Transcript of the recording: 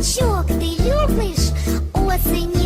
Квіточок ти любиш осені.